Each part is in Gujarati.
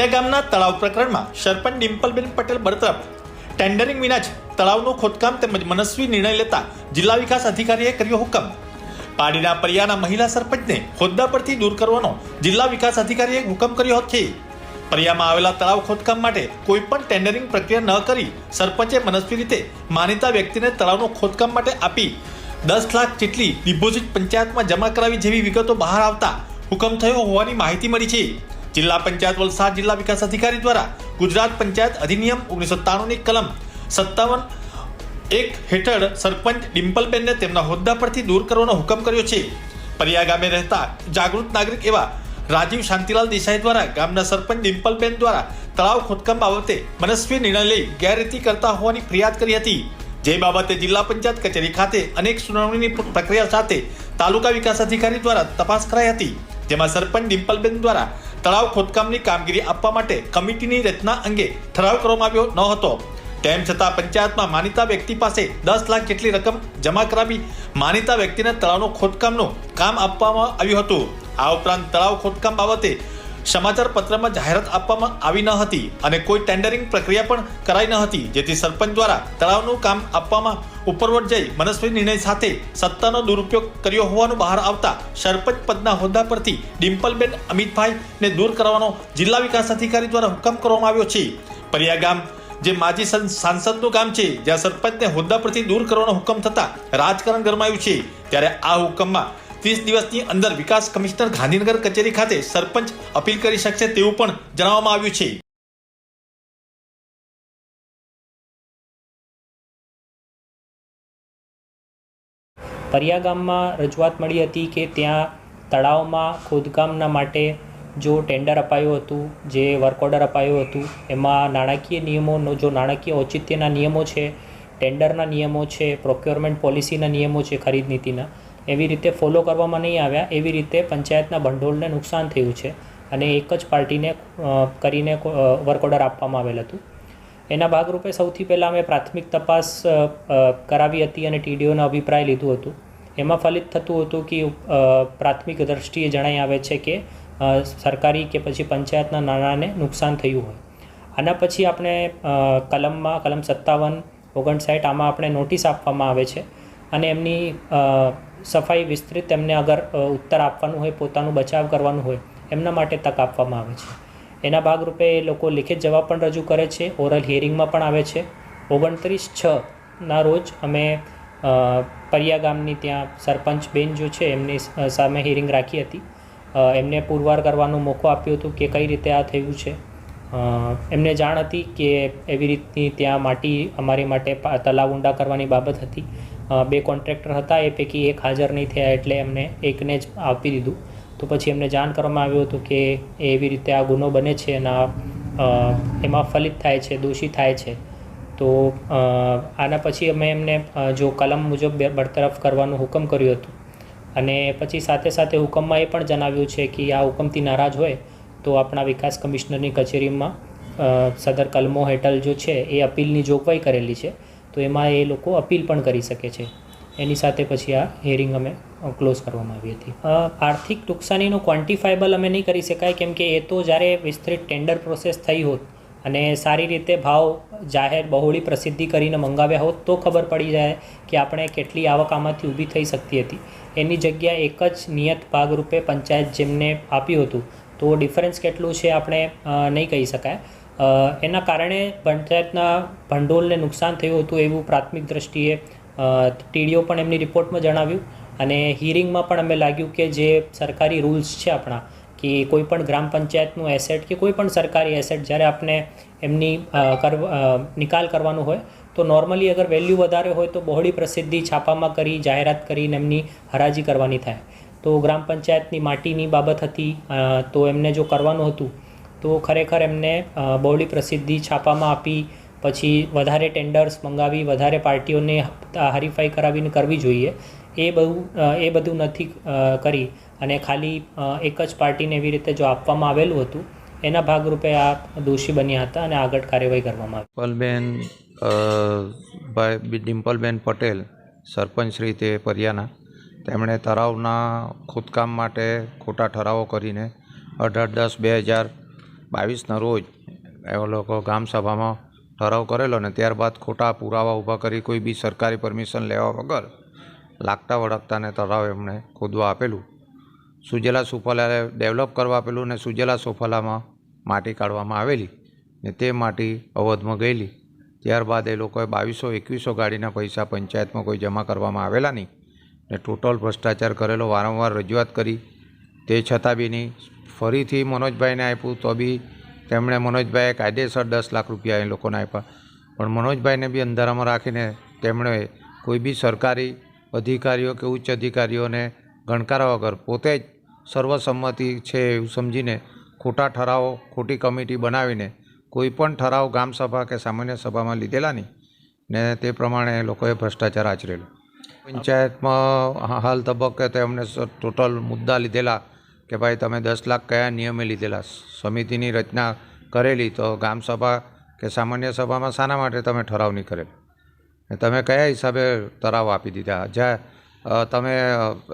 યા ગામના તળાવ પ્રકરણમાં સરપંચ ડિમ્પલબેન પટેલ બરતરફ. ટેન્ડરિંગ વિના જ તળાવનું ખોદકામ તેમજ મનસ્વી નિર્ણય લેતા જિલ્લા વિકાસ અધિકારીએ કર્યો હુકમ. પાડીના પરિયાના મહિલા સરપંચને હોદ્દા પરથી દૂર કરવાનો જિલ્લા વિકાસ અધિકારીએ હુકમ કર્યો હતો પરિયામાં આવેલા તળાવ ખોદકામ માટે કોઈ પણ ટેન્ડરિંગ પ્રક્રિયા ન કરી સરપંચે મનસ્વી રીતે માનીતા વ્યક્તિને તળાવનું ખોદકામ માટે આપી દસ લાખ જેટલી ડિપોઝિટ પંચાયતમાં જમા કરાવી જેવી વિગતો બહાર આવતા હુકમ થયો હોવાની માહિતી મળી છે. જિલ્લા પંચાયત વલસાડ જિલ્લા વિકાસ અધિકારી દ્વારા ગુજરાત પંચાયત અધિનિયમ ઓગણીસો ત્રાણુંની કલમ સત્તાવન એક હેઠળ સરપંચ ડિમ્પલબેનને તેમના હોદ્દા પરથી દૂર કરવાનો હુકમ કર્યો છે. પરિયા ગામે રહેતા જાગૃત નાગરિક એવા રાજીવ શાંતિલાલ દેસાઈ દ્વારા ગામના સરપંચ ડિમ્પલબેન દ્વારા તળાવ ખોદકામ બાબતે મનસ્વી નિર્ણય લઈ ગેરરીતિ કરતા હોવાની ફરિયાદ કરી હતી. જે બાબતે જિલ્લા પંચાયત કચેરી ખાતે અનેક સુનાવણીની પ્રક્રિયા સાથે તાલુકા વિકાસ અધિકારી દ્વારા તપાસ કરાઈ હતી. જેમાં સરપંચ ડિમ્પલબેન દ્વારા તળાવ ખોદકામની કામગીરી આપવા માટે કમિટીની રચના અંગે ઠરાવ કરવામાં આવ્યો ન હતો. તેમ છતાં પંચાયતમાં માનીતા વ્યક્તિ પાસે દસ લાખ જેટલી રકમ જમા કરાવી માનીતા વ્યક્તિને તળાવનું ખોદકામનું કામ આપવામાં આવ્યું હતું. આ ઉપરાંત તળાવ ખોદકામ બાબતે સમાચાર પત્રમાં જાહેરાત આપવામાં આવી ન હતી અને કોઈ ટેન્ડરિંગ પ્રક્રિયા પણ કરાઈ ન હતી, જેથી સરપંચ દ્વારા તળાવનું કામ આપવામાં ઉપરવટ જઈ મનસ્વી નિર્ણય સાથે સત્તાનો દુરુપયોગ કર્યો હોવાનું બહાર આવતા સરપંચ પદના હોદ્દા પરથી ડિમ્પલબેન અમિતભાઈને દૂર કરવાનો જિલ્લા વિકાસ અધિકારી દ્વારા હુકમ કરવામાં આવ્યો છે. પરિયા ગામ, જે માજી સાંસદનું ગામ છે, જ્યાં સરપંચને હોદ્દા પરથી દૂર કરવાનો હુકમ થતા રાજકારણ ગરમાયું છે. ત્યારે આ હુકમમાં ત્રીસ દિવસની અંદર વિકાસ કમિશનર ગાંધીનગર કચેરી ખાતે સરપંચ અપીલ કરી શકશે તેવું પણ જણાવવામાં આવ્યું છે. પરિયા ગામમાં રજૂઆત મળી હતી કે ત્યાં તળાવમાં ખોદકામના માટે જો ટેન્ડર અપાયું હતું, જે વર્ક ઓર્ડર અપાયું હતું, એમાં નાણાકીય નિયમોનો, જો નાણાકીય ઔચિત્યના નિયમો છે, ટેન્ડરના નિયમો છે, પ્રોક્યોરમેન્ટ પોલિસીના નિયમો છે, ખરીદ નીતિના, એવી રીતે ફોલો કરવામાં નહીં આવ્યા, એવી રીતે પંચાયતના ભંડોળને નુકસાન થયું છે અને એક જ પાર્ટીને કરીને વર્ક ઓર્ડર આપવામાં આવેલ હતું. એના ભાગરૂપે સૌથી પહેલાં અમે પ્રાથમિક તપાસ કરાવી હતી અને ટીડીઓનો અભિપ્રાય લીધું હતું. એમાં ફલિત થતું હતું કે પ્રાથમિક દ્રષ્ટિએ જણાઈ આવે છે કે સરકારી કે પછી પંચાયતના નાણાંને નુકસાન થયું હોય. આના પછી આપણે કલમમાં, કલમ સત્તાવન, ઓગણસાઠ, આમાં આપણે નોટિસ આપવામાં આવે છે અને એમની સફાઈ વિસ્તૃત એમને અગર ઉત્તર આપવાનું હોય, પોતાનું બચાવ કરવાનું હોય, એમના માટે તક આપવામાં આવે છે. એના ભાગરૂપે એ લોકો લિખિત જવાબ પણ રજૂ કરે છે, ઓરલ હિયરિંગમાં પણ આવે છે. ઓગણત્રીસ છના રોજ અમે પરિયા ગામની ત્યાં સરપંચ બેન જો છે, એમની સામે હિયરિંગ રાખી હતી. એમને પુરવાર કરવાનો મોકો આપ્યો હતો કે કઈ રીતે આ થયું છે. એમને જાણ હતી કે એવી રીતની ત્યાં માટી અમારી માટે તલાવ ઊંડા કરવાની બાબત હતી. બે કોન્ટ્રાક્ટર હતા, એ પૈકી એક હાજર નહીં થયા એટલે એમને એકને જ આપી દીધું. તો પછી એમને જાણ કરવામાં આવ્યું હતું કે એવી રીતે આ ગુનો બને છે અને એમાં ફલિત થાય છે, દોષી થાય છે. તો આના પછી અમે એમને જો કલમ મુજબ બરતરફ કરવાનું હુકમ કર્યું હતું. અને પછી સાથે સાથે હુકમમાં એ પણ જણાવ્યું છે કે આ હુકમથી નારાજ હોય તો આપણા વિકાસ કમિશનરની કચેરીમાં સદર કલમો હેઠળ જો છે એ અપીલની જોગવાઈ કરેલી છે, તો એમાં એ લોકો અપીલ પણ કરી શકે છે. એની સાથે પછી આ હિયરિંગ અમે ક્લોઝ કરવામાં આવી હતી. આર્થિક નુકસાનીનું ક્વોન્ટિફાયેબલ અમે નહીં કરી શકાય કેમ કે એ તો જ્યારે વિસ્તૃત ટેન્ડર પ્રોસેસ થઈ હોત અને સારી રીતે ભાવ જાહેર બહોળી પ્રસિદ્ધિ કરીને મંગાવ્યા હોત તો ખબર પડી જાય કે આપણે કેટલી આવક આમાંથી ઊભી થઈ શકતી હતી. એની જગ્યાએ એક જ નિયત ભાગરૂપે પંચાયત જેમને આપ્યું હતું. તો ડિફરન્સ કેટલું છે આપણે નહીં કહી શકાય. એના કારણે પંચાયતના ભંડોળને નુકસાન થયું હતું એવું પ્રાથમિક દ્રષ્ટિએ ટીડીઓ પણ એમની રિપોર્ટમાં જણાવ્યું. અને હિયરિંગમાં પણ અમે લાગ્યું કે જે સરકારી રૂલ્સ છે આપણા કે કોઈ પણ ગ્રામ પંચાયતનું એસેટ કે કોઈ પણ સરકારી એસેટ જ્યારે આપણે એમની કર નિકાલ કરવાનો હોય, તો નોર્મલી અગર વેલ્યુ વધારે હોય તો બહોળી પ્રસિદ્ધિ છાપામાં કરી, જાહેરાત કરીને એમની હરાજી કરવાની થાય. તો ગ્રામ પંચાયતની માટીની બાબત હતી તો એમને જો કરવાનું હતું, તો ખરેખર એમને બહોળી પ્રસિદ્ધિ છાપામાં આપી, પછી વધારે ટેન્ડર્સ મંગાવી, વધારે પાર્ટીઓને હરીફાઈ કરાવીને કરવી જોઈએ. એ બધું એ બધું નથી કરી. અને ખાલી એક જ પાર્ટીને એવી રીતે જો આપવામાં આવેલું હતું, એના ભાગરૂપે આ દોષી બન્યા હતા અને આગળ કાર્યવાહી કરવામાં આવી. પલબેન ભાઈ ડિમ્પલબેન પટેલ, સરપંચ શ્રી તે પરિયાના, તેમણે તળાવના ખોદકામ માટે ખોટા ઠરાવો કરીને અઢાર દસ બે હજાર બાવીસના રોજ એ લોકો ગામસભામાં ઠરાવ કરેલો ને ત્યારબાદ ખોટા પુરાવા ઊભા કરી કોઈ બી સરકારી પરમિશન લેવા વગર લાગતા વળગતાને તળાવ એમણે ખોદવા આપેલું. સુજેલા સુફલાએ ડેવલપ કરવા આપેલું ને સુજેલા સુફલામાં માટી કાઢવામાં આવેલી ને તે માટી અવધમાં ગયેલી. ત્યારબાદ એ લોકોએ બાવીસો એકવીસો ગાડીના પૈસા પંચાયતમાં કોઈ જમા કરવામાં આવેલા નહીં ને ટોટલ ભ્રષ્ટાચાર કરેલો વારંવાર રજૂઆત કરી. તે છતાં બી નહીં, ફરીથી મનોજભાઈને આપ્યું તો બી તેમણે મનોજભાઈએ કાયદેસર દસ લાખ રૂપિયા એ લોકોને આપ્યા. પણ મનોજભાઈને બી અંધારામાં રાખીને તેમણે કોઈ બી સરકારી અધિકારીઓ કે ઉચ્ચ અધિકારીઓને ગણકારા વગર પોતે જ સર્વસંમતિ છે એવું સમજીને ખોટા ઠરાવો, ખોટી કમિટી બનાવીને કોઈપણ ઠરાવ ગ્રામસભા કે સામાન્ય સભામાં લીધેલા નહીં ને તે પ્રમાણે લોકોએ ભ્રષ્ટાચાર આચરેલો. પંચાયતમાં હાલ તબક્કે તો એમને ટોટલ મુદ્દા લીધેલા કે ભાઈ તમે દસ લાખ કયા નિયમે લીધેલા, સમિતિની રચના કરેલી તો ગ્રામસભા કે સામાન્ય સભામાં શાના માટે તમે ઠરાવ નહીં કરેલ. તમે કયા હિસાબે ઠરાવ આપી દીધા? જા તમે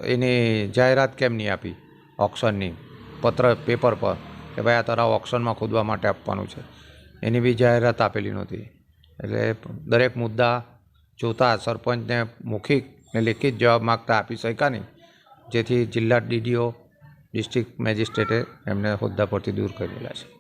એની જાહેરાત કેમ નહીં આપી ઓક્શનની પત્ર પેપર પર કે ભાઈ આ ઠરાવ ઓક્શનમાં ખોદવા માટે આપવાનું છે. એની બી જાહેરાત આપેલી નહોતી. એટલે દરેક મુદ્દા જોતા સરપંચને મૌખિક ને લેખિત જવાબ માગતા આપી શક્યા નહીં. જેથી જિલ્લા ડીડીઓ, ડિસ્ટ્રિક્ટ મેજિસ્ટ્રેટે એમને હોદ્દા પરથી દૂર કરેલા છે.